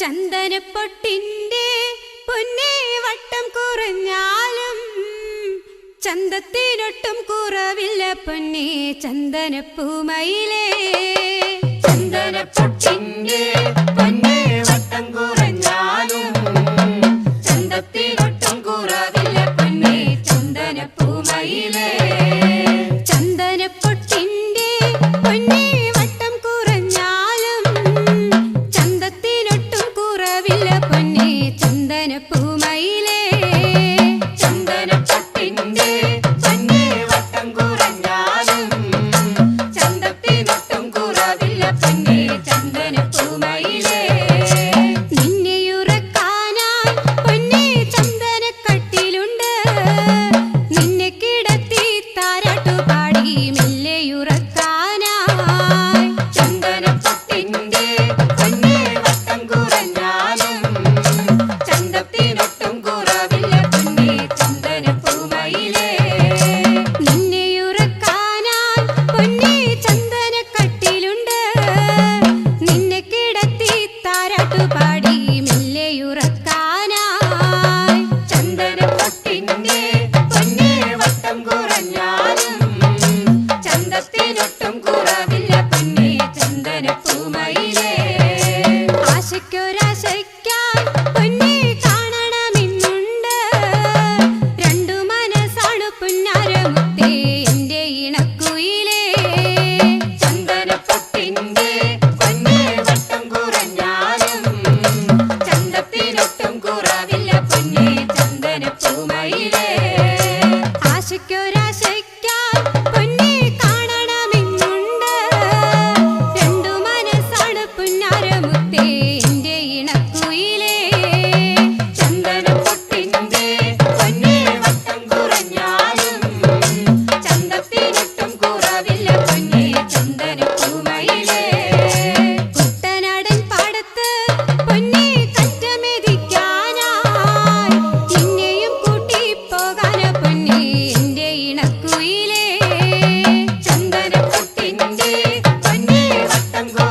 ചന്ദനപ്പൊട്ടിന്റെ പൊന്നേ വട്ടം കുറഞ്ഞാലും ചന്തത്തിനൊട്ടും കുറവില്ല പൊന്നേ ചന്ദനപ്പൂമയിലേ. கையிலே தங்கம்